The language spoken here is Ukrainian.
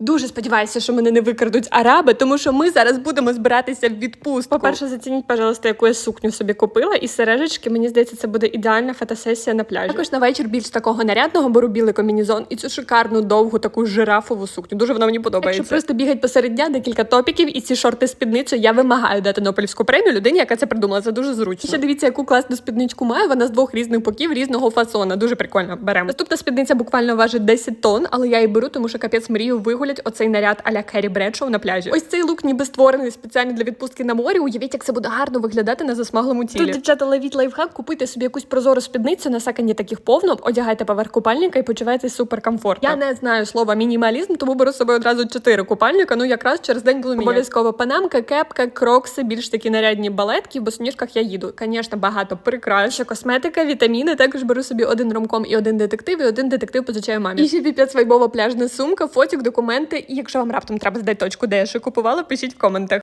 Дуже сподіваюся, що мене не викрадуть араби, тому що ми зараз будемо збиратися в відпустку. По-перше, зацініть, пожалуйста, яку я сукню собі купила, і сережечки. Мені здається, це буде ідеальна фотосесія на пляжі. Також на вечір більш такого нарядного беру білий комбінезон і цю шикарну довгу таку жирафову сукню. Дуже вона мені подобається. Якщо просто бігать посеред дня, декілька топіків і ці шорти спідницю. Я вимагаю дати Нобелівську премію людині, яка це придумала. Це дуже зручно. Ще дивіться, яку класну спідничку маю. Вона з двох різних боків різного фасона. Дуже прикольно. Беремо. Наступна спідниця буквально важить 10 тонн, але я її беру, тому що капець мрію вигулять оцей наряд аля Керрі Бредшоу на пляжі. Ось цей лук ніби створений спеціально для відпустки на морі. Уявіть, як це буде гарно виглядати на засмаглому тілі. Тут, дівчата, ловіть лайфхак, купуйте собі якусь прозору спідницю на сакані таких повно, одягайте поверх купальника і почуваєтесь супер комфортно. Я не знаю слова мінімалізм, тому беру з собою одразу чотири купальника. Ну якраз через день буду. Обов'язково панамка, кепка, крокси, більш такі нарядні балетки. В босоніжках я їду. Звісно, багато прикрас, косметика, вітаміни. Також беру собі один ромком і один детектив, і один детектив позичаю мамі. І ще піпець вайбова пляжна сумка, фотік, документи. І якщо вам раптом треба здати точку, де я ще купувала, пишіть в коментах.